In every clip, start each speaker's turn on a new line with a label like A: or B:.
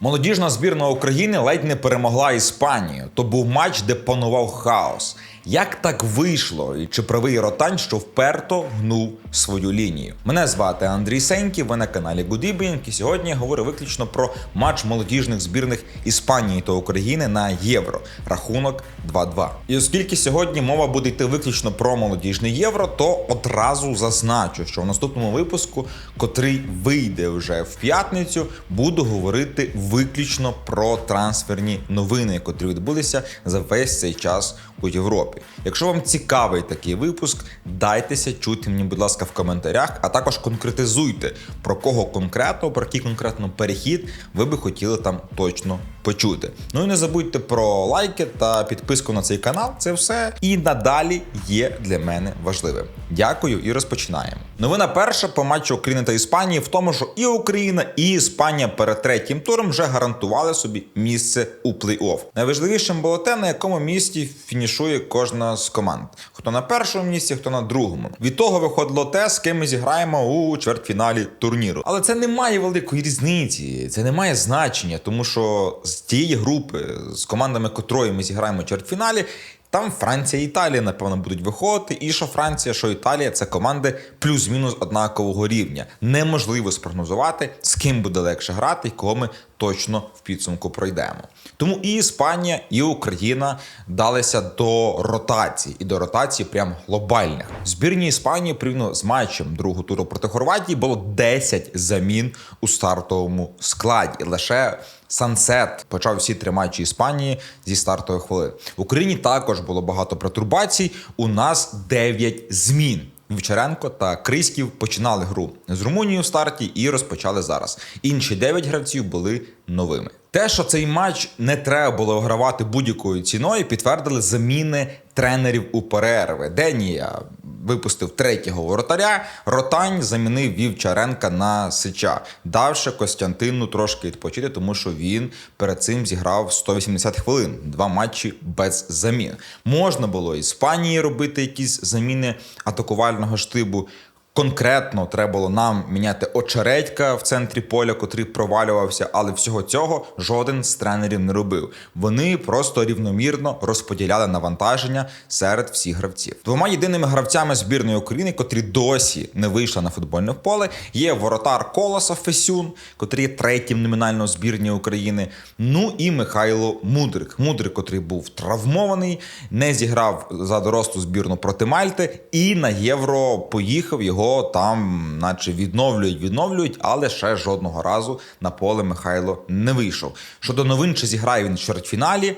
A: Молодіжна збірна України ледь не перемогла Іспанію. То був матч, де панував хаос. Як так вийшло? І чи правий ротань, що вперто гнув свою лінію? Мене звати Андрій Сеньків, ви на каналі Good і сьогодні я говорю виключно про матч молодіжних збірних Іспанії та України на євро. Рахунок 2-2. І оскільки сьогодні мова буде йти виключно про молодіжне євро, то одразу зазначу, що в наступному випуску, котрий вийде вже в п'ятницю, буду говорити виключно про трансферні новини, котрі відбулися за весь цей час у Європі. Якщо вам цікавий такий випуск, дайтеся чути мені, будь ласка, в коментарях, а також конкретизуйте про кого конкретно, про який конкретно перехід ви би хотіли там точно почути. Ну і не забудьте про лайки та підписку на цей канал. Це все і надалі є для мене важливим. Дякую і розпочинаємо. Новина перша по матчу України та Іспанії в тому, що і Україна, і Іспанія перед третім туром вже гарантували собі місце у плей-офф. Найважливішим було те, на якому місці фінішує кожна з команд. Хто на першому місці, хто на другому. Від того виходило те, з ким ми зіграємо у чвертьфіналі турніру. Але це не має великої різниці, це не має значення, тому що з тієї групи, з командами котрої ми зіграємо у чвертьфіналі, там Франція і Італія, напевно, будуть виходити. І що Франція, що Італія це команди плюс-мінус однакового рівня. Неможливо спрогнозувати, з ким буде легше грати і кого ми точно в підсумку пройдемо. Тому і Іспанія, і Україна далися до ротації, і до ротації прям глобальних. Збірні Іспанії порівняно з матчем другого туру проти Хорватії було 10 замін у стартовому складі. Лише Сансет почав всі три матчі Іспанії зі стартових хвилин. В Україні також було багато претурбацій. У нас 9 змін. Вівчаренко та Криськів починали гру з Румунією в старті і розпочали зараз. Інші 9 гравців були новими. Те, що цей матч не треба було гравати будь-якою ціною, підтвердили заміни тренерів у перерви. Денія випустив третього воротаря, Ротань замінив Вівчаренка на Сича, давши Костянтину трошки відпочити, тому що він перед цим зіграв 180 хвилин, два матчі без замін. Можна було Іспанії робити якісь заміни атакувального штибу. Конкретно треба було нам міняти очередька в центрі поля, котрий провалювався, але всього цього жоден з тренерів не робив. Вони просто рівномірно розподіляли навантаження серед всіх гравців. Двома єдиними гравцями збірної України, котрі досі не вийшли на футбольне поле, є воротар Колоса Фесюн, котрий є третім номінально в збірні України. Ну і Михайло Мудрик. Мудрик, котрий був травмований, не зіграв за дорослу збірну проти Мальти, і на євро поїхав його там, наче відновлюють, відновлюють, але ще жодного разу на поле Михайло не вийшов. Щодо новин, чи зіграє він в чвертьфіналі,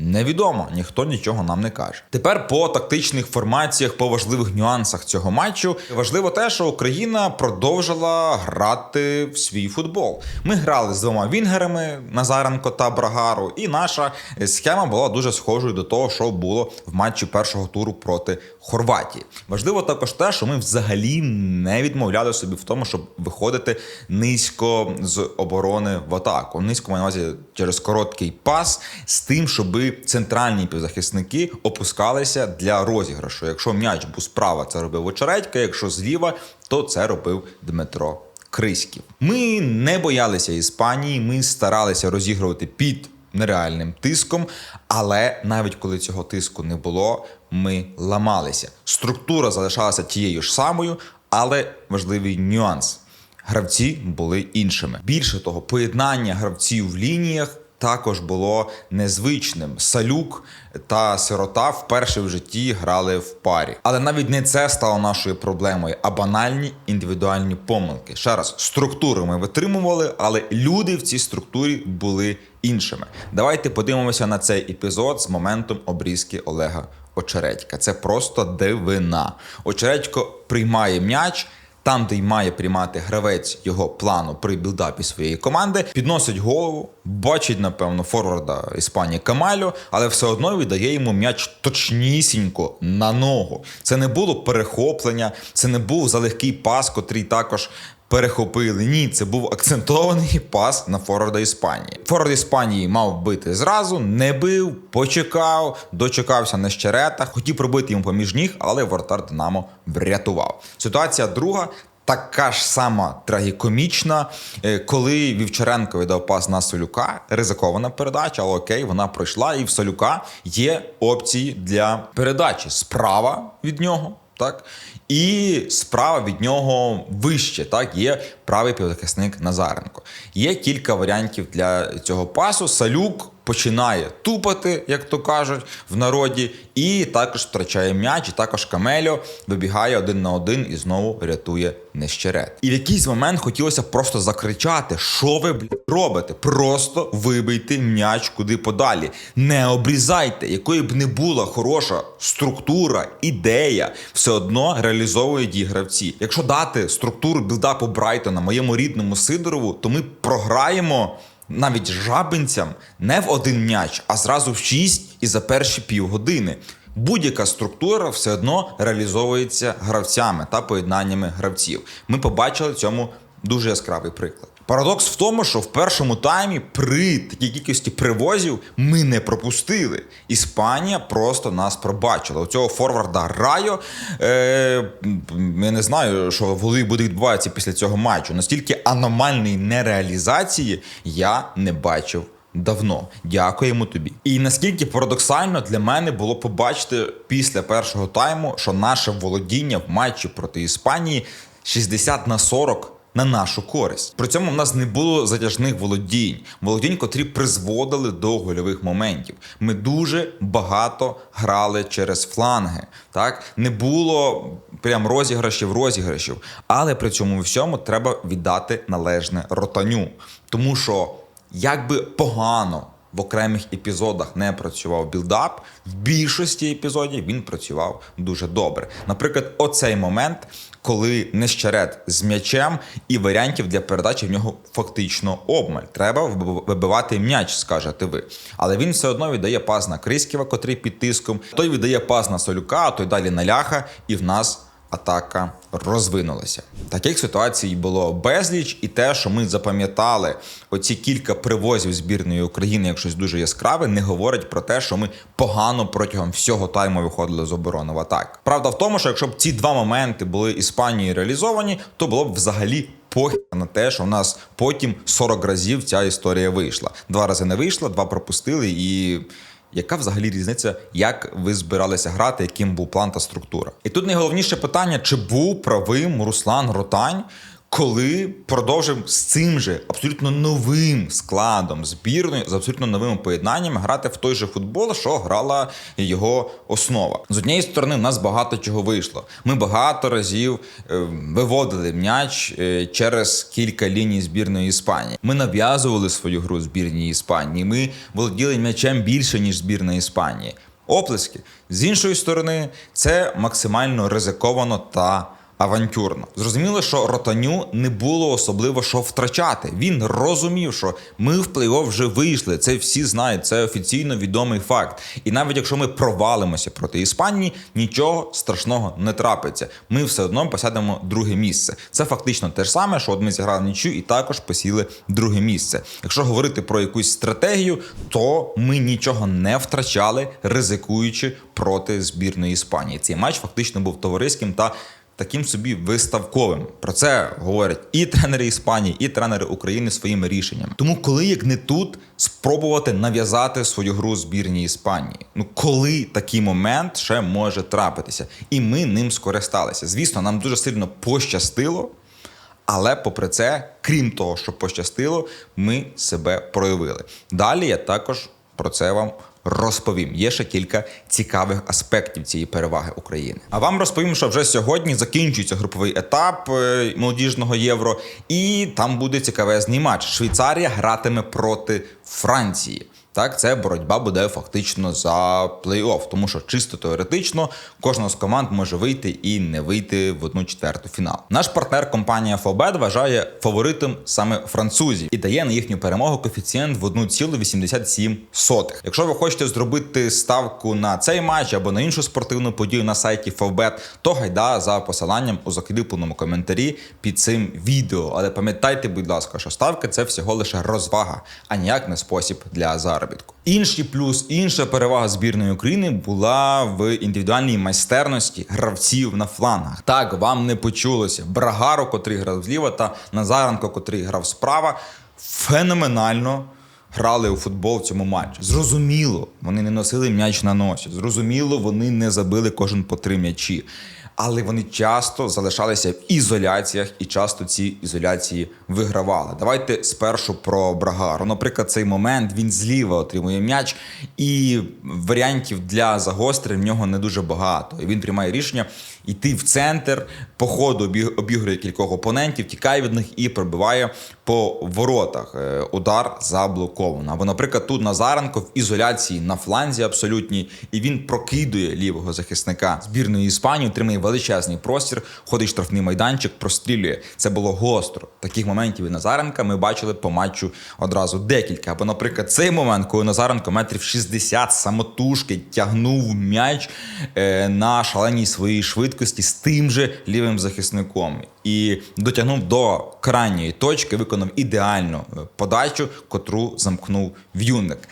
A: Невідомо, ніхто нічого нам не каже. Тепер по тактичних формаціях, по важливих нюансах цього матчу важливо те, що Україна продовжила грати в свій футбол. Ми грали з двома вінгерами Назаренко та Брагару, і наша схема була дуже схожою до того, що було в матчі першого туру проти Хорватії. Важливо також те, що ми взагалі не відмовляли собі в тому, щоб виходити низько з оборони в атаку. Низько маю на увазі через короткий пас з тим, щоби центральні півзахисники опускалися для розіграшу. Якщо м'яч був справа, це робив Очередька, якщо зліва, то це робив Дмитро Криськів. Ми не боялися Іспанії, ми старалися розігрувати під нереальним тиском, але навіть коли цього тиску не було, ми ламалися. Структура залишалася тією ж самою, але важливий нюанс. Гравці були іншими. Більше того, поєднання гравців в лініях також було незвичним. Салюк та сирота вперше в житті грали в парі. Але навіть не це стало нашою проблемою, а банальні індивідуальні помилки. Ще раз, структуру ми витримували, але люди в цій структурі були іншими. Давайте подивимося на цей епізод з моментом обрізки Олега Очередька. Це просто дивина. Очередько приймає м'яч. Там, де й має приймати гравець його плану при білдапі своєї команди, підносить голову, бачить, напевно, форварда Іспанії Камалю, але все одно віддає йому м'яч точнісінько на ногу. Це не було перехоплення, це не був залегкий пас, котрий також. Перехопили ні, це був акцентований пас на форварда Іспанії. Форвард Іспанії мав бити зразу, не бив, почекав, дочекався на щерета, хотів пробити йому поміж ніг, але вратар Динамо врятував. Ситуація друга така ж сама трагікомічна, е, коли Вівчаренко віддав пас на Солюка. Ризикована передача, але окей, вона пройшла, і в Солюка є опції для передачі справа від нього. Так, і справа від нього вище. Так, є правий півзахисник Назаренко. Є кілька варіантів для цього пасу. Салюк починає тупати, як то кажуть, в народі, і також втрачає м'яч, і також Камельо вибігає один на один і знову рятує нещерет. І в якийсь момент хотілося просто закричати: що ви блядь, робите? Просто вибийте м'яч куди подалі. Не обрізайте, якою б не була хороша структура, ідея, все одно реалізовують її гравці. Якщо дати структуру білдапу Брайтона моєму рідному Сидорову, то ми програємо навіть жабинцям не в один м'яч, а зразу в шість і за перші півгодини. Будь-яка структура все одно реалізовується гравцями та поєднаннями гравців. Ми побачили цьому дуже яскравий приклад. Парадокс в тому, що в першому таймі при такій кількості привозів ми не пропустили. Іспанія просто нас пробачила. У цього форварда Райо. Е, я не знаю, що в буде відбуватися після цього матчу. Настільки аномальної нереалізації я не бачив. Давно дякуємо тобі. І наскільки парадоксально для мене було побачити після першого тайму, що наше володіння в матчі проти Іспанії 60 на 40 на нашу користь. При цьому в нас не було затяжних володінь, володінь, котрі призводили до гольових моментів. Ми дуже багато грали через фланги. Так не було прям розіграшів, розіграшів. Але при цьому всьому треба віддати належне ротаню, тому що як би погано. В окремих епізодах не працював білдап, в більшості епізодів він працював дуже добре. Наприклад, оцей момент, коли нещерет з м'ячем і варіантів для передачі в нього фактично обмаль. Треба вибивати м'яч, скажете ви. Але він все одно віддає пас на Криськіва, котрий під тиском. Той віддає пас на Солюка, а той далі на ляха, і в нас атака розвинулася. Таких ситуацій було безліч, і те, що ми запам'ятали оці кілька привозів збірної України, як щось дуже яскраве, не говорить про те, що ми погано протягом всього тайму виходили з оборони в атак. Правда в тому, що якщо б ці два моменти були Іспанією реалізовані, то було б взагалі. Похід на те, що в нас потім 40 разів ця історія вийшла. Два рази не вийшла, два пропустили і. Яка взагалі різниця, як ви збиралися грати, яким був план та структура? І тут найголовніше питання: чи був правим Руслан Ротань, коли продовжив з цим же абсолютно новим складом збірної з абсолютно новими поєднаннями грати в той же футбол, що грала його основа. З однієї сторони, в нас багато чого вийшло. Ми багато разів е, виводили м'яч е, через кілька ліній збірної Іспанії. Ми нав'язували свою гру збірній Іспанії. Ми володіли м'ячем більше ніж збірна Іспанії. Оплески з іншої сторони, це максимально ризиковано та авантюрно. Зрозуміло, що ротаню не було особливо що втрачати. Він розумів, що ми в плей-офф вже вийшли. Це всі знають, це офіційно відомий факт. І навіть якщо ми провалимося проти Іспанії, нічого страшного не трапиться. Ми все одно посядемо друге місце. Це фактично те ж саме, що от ми зіграли нічю і також посіли друге місце. Якщо говорити про якусь стратегію, то ми нічого не втрачали, ризикуючи проти збірної Іспанії. Цей матч фактично був товариським та таким собі виставковим. Про це говорять і тренери Іспанії, і тренери України своїми рішеннями. Тому, коли як не тут спробувати нав'язати свою гру збірній Іспанії, ну коли такий момент ще може трапитися, і ми ним скористалися. Звісно, нам дуже сильно пощастило. Але попри це, крім того, що пощастило, ми себе проявили. Далі я також про це вам розповім. Є ще кілька цікавих аспектів цієї переваги України. А вам розповім, що вже сьогодні закінчується груповий етап е, молодіжного євро, і там буде цікавезний матч. Швейцарія гратиме проти Франції. Так, це боротьба буде фактично за плей-офф, тому що чисто теоретично кожна з команд може вийти і не вийти в одну четверту фінал. Наш партнер компанія Фобет вважає фаворитом саме французів і дає на їхню перемогу коефіцієнт в 1,87. Якщо ви хочете зробити ставку на цей матч або на іншу спортивну подію на сайті Фобет, то гайда за посиланням у закріпленому коментарі під цим відео. Але пам'ятайте, будь ласка, що ставка це всього лише розвага, а ніяк не спосіб для заробітку. Інший плюс, інша перевага збірної України була в індивідуальній майстерності гравців на флангах. Так вам не почулося. Брагаро, котрий грав зліва, та Назаренко, котрий грав справа, феноменально грали у футбол в цьому матчі. Зрозуміло, вони не носили м'яч на носі. Зрозуміло, вони не забили кожен по три м'ячі. Але вони часто залишалися в ізоляціях і часто ці ізоляції вигравали. Давайте спершу про Брагару. Наприклад, цей момент він зліва отримує м'яч, і варіантів для загострень в нього не дуже багато. І він приймає рішення йти в центр, по ходу обігрує кількох опонентів, тікає від них і пробиває по воротах. Е, Удар заблоковано. Або, наприклад, тут Назаренко в ізоляції на фланзі абсолютній, і він прокидує лівого захисника збірної Іспанії, отримує величезний простір, ходить штрафний майданчик, прострілює. Це було гостро. Таких моментів і Назаренка ми бачили по матчу одразу декілька. Або, наприклад, цей момент, коли Назаренко метрів 60 самотужки тягнув м'яч е, на шаленій своїй швидкості з тим же лівим захисником. І дотягнув до крайньої точки, виконав ідеальну е, подачу, котру замкнув в'юник.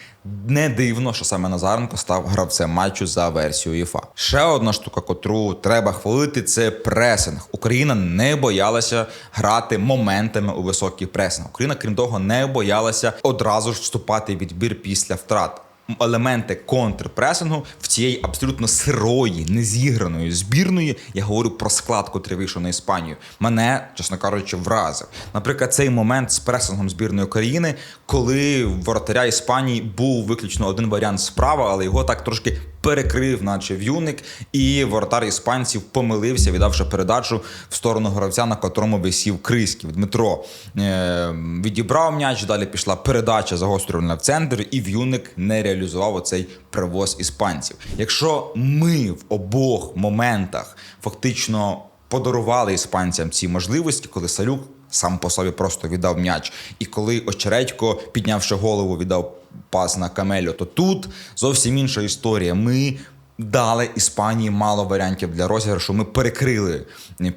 A: Не дивно, що саме Назаренко став гравцем матчу за версією ЄФА. Ще одна штука, котру треба хвалити, це пресинг. Україна не боялася грати моментами у високий пресинг. Україна, крім того, не боялася одразу ж вступати в відбір після втрат. Елементи контрпресингу в цієї абсолютно сирої, незіграної збірної. Я говорю про склад, котрий вийшов на Іспанію. Мене, чесно кажучи, вразив. Наприклад, цей момент з пресингом збірної України, коли воротаря Іспанії був виключно один варіант справа, але його так трошки перекрив, наче в'юник, і воротар іспанців помилився, віддавши передачу в сторону гравця, на котрому висів Криськів. Дмитро е- відібрав м'яч, далі пішла передача загострювальна в центр, і в'юник не реалізував оцей привоз іспанців. Якщо ми в обох моментах фактично подарували іспанцям ці можливості, коли Салюк сам по собі просто віддав м'яч, і коли Очередько, піднявши голову, віддав пас на Камелю, то тут зовсім інша історія. Ми дали Іспанії мало варіантів для розіграшу. Ми перекрили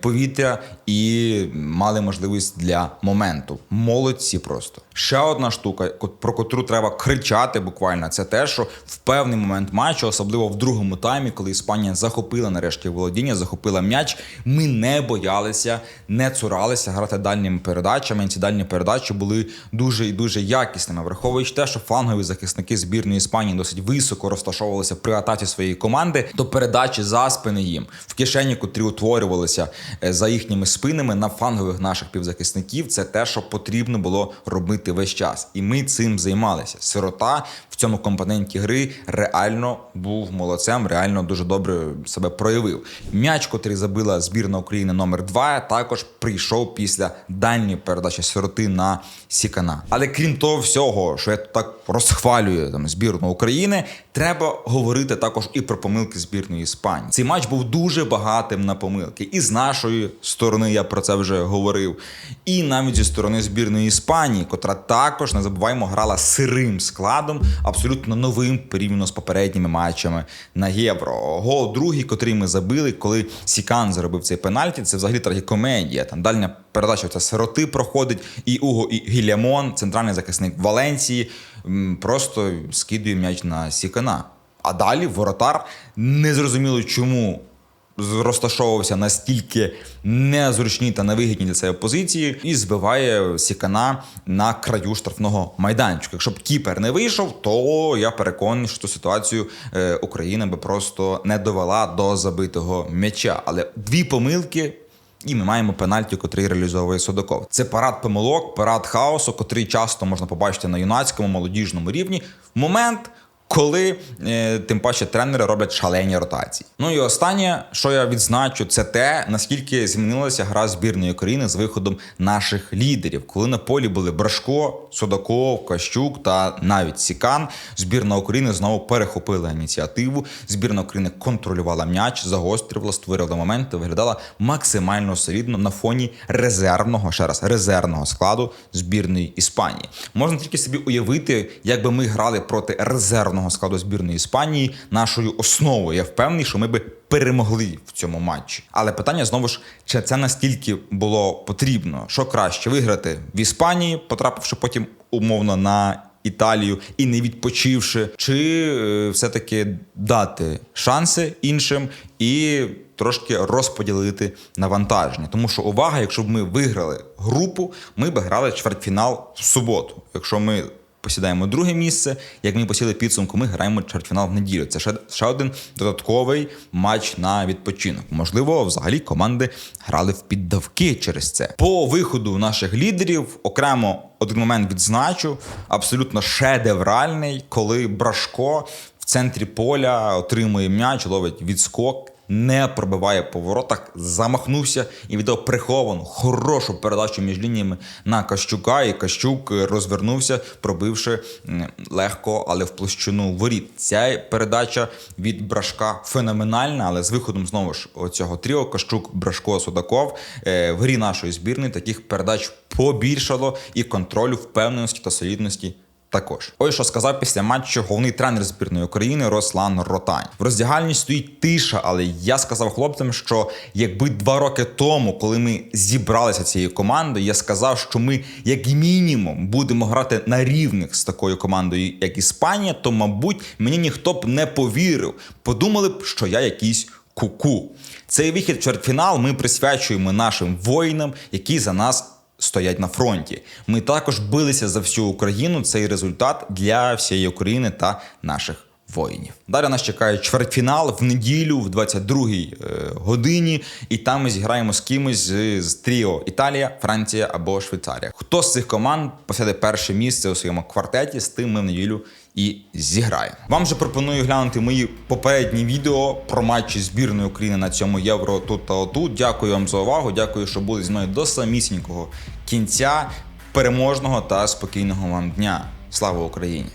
A: повітря і мали можливість для моменту. Молодці просто. Ще одна штука, про котру треба кричати буквально, це те, що в певний момент матчу, особливо в другому таймі, коли Іспанія захопила нарешті володіння, захопила м'яч, ми не боялися, не цуралися грати дальніми передачами. Ці дальні передачі були дуже і дуже якісними, враховуючи те, що флангові захисники збірної Іспанії досить високо розташовувалися при атаці своєї команди, то передачі за спини їм в кишені, котрі утворювалися е, за їхніми спинами на флангових наших півзахисників, це те, що потрібно було робити весь час. І ми цим займалися. Сирота в цьому компоненті гри реально був молодцем, реально дуже добре себе проявив. М'яч, котрий забила збірна України номер 2 також прийшов після дальньої передачі сироти на Сікана. Але крім того всього, що я так розхвалюю там збірну України, треба говорити також і про помилки збірної Іспанії. Цей матч був дуже багатим на помилки. І з нашої сторони я про це вже говорив, і навіть зі сторони збірної Іспанії, котра також не забуваємо грала сирим складом, абсолютно новим порівняно з попередніми матчами на євро. Гол другий, котрий ми забили, коли Сікан заробив цей пенальті. Це взагалі трагікомедія. Там дальня передача це сироти проходить, і Уго і Гілямон, центральний захисник Валенції, просто скидує м'яч на Сікана. А далі воротар незрозуміло чому розташовувався настільки незручній та невигідній для себе позиції і збиває Сікана на краю штрафного майданчика. Якщо б кіпер не вийшов, то я переконаний, що ситуацію е, Україна би просто не довела до забитого м'яча. Але дві помилки. І ми маємо пенальті, котрий реалізовує Судаков. Це парад помилок, парад хаосу, котрий часто можна побачити на юнацькому молодіжному рівні в момент, коли е, тим паче тренери роблять шалені ротації. Ну і останнє, що я відзначу, це те, наскільки змінилася гра збірної України з виходом наших лідерів. Коли на полі були Брашко, Судаков, Кащук та навіть Сікан, збірна України знову перехопила ініціативу. Збірна України контролювала м'яч, загострювала, створювала моменти, виглядала максимально солідно на фоні резервного, ще раз, резервного складу збірної Іспанії. Можна тільки собі уявити, як би ми грали проти резервного складу збірної Іспанії нашою основою. Я впевнений, що ми би перемогли в цьому матчі. Але питання знову ж, чи це настільки було потрібно? Що краще виграти в Іспанії, потрапивши потім умовно на Італію і не відпочивши, чи е, все-таки дати шанси іншим і трошки розподілити навантаження. Тому що увага, якщо б ми виграли групу, ми б грали чвертьфінал в суботу. Якщо ми посідаємо друге місце, як ми посіли підсумку, ми граємо чвертьфінал в неділю. Це ще, ще один додатковий матч на відпочинок. Можливо, взагалі команди грали в піддавки через це. По виходу наших лідерів окремо один момент відзначу, абсолютно шедевральний, коли Брашко в центрі поля отримує м'яч, ловить відскок. Не пробиває по воротах, замахнувся і віддав приховану хорошу передачу між лініями на Кащука. І Кащук розвернувся, пробивши легко, але в площину воріт. Ця передача від Брашка феноменальна, але з виходом знову ж цього тріо Кащук, Брашко, Судаков е, в грі нашої збірної таких передач побільшало і контролю, впевненості та солідності також. Ось що сказав після матчу головний тренер збірної України Руслан Ротань. В роздягальні стоїть тиша, але я сказав хлопцям, що якби два роки тому, коли ми зібралися цією командою, я сказав, що ми як мінімум будемо грати на рівних з такою командою, як Іспанія, то мабуть мені ніхто б не повірив. Подумали б, що я якийсь куку. Цей вихід в чвертьфінал ми присвячуємо нашим воїнам, які за нас стоять на фронті. Ми також билися за всю Україну. Цей результат для всієї України та наших воїнів. Далі нас чекає чвертьфінал в неділю, в 22-й е, годині, і там ми зіграємо з кимось з, з тріо Італія, Франція або Швейцарія. Хто з цих команд посяде перше місце у своєму квартеті, з тим ми в неділю і зіграє. Вам же пропоную глянути мої попередні відео про матчі збірної України на цьому євро тут та отут. Дякую вам за увагу. Дякую, що були зі мною до самісінького кінця. Переможного та спокійного вам дня. Слава Україні!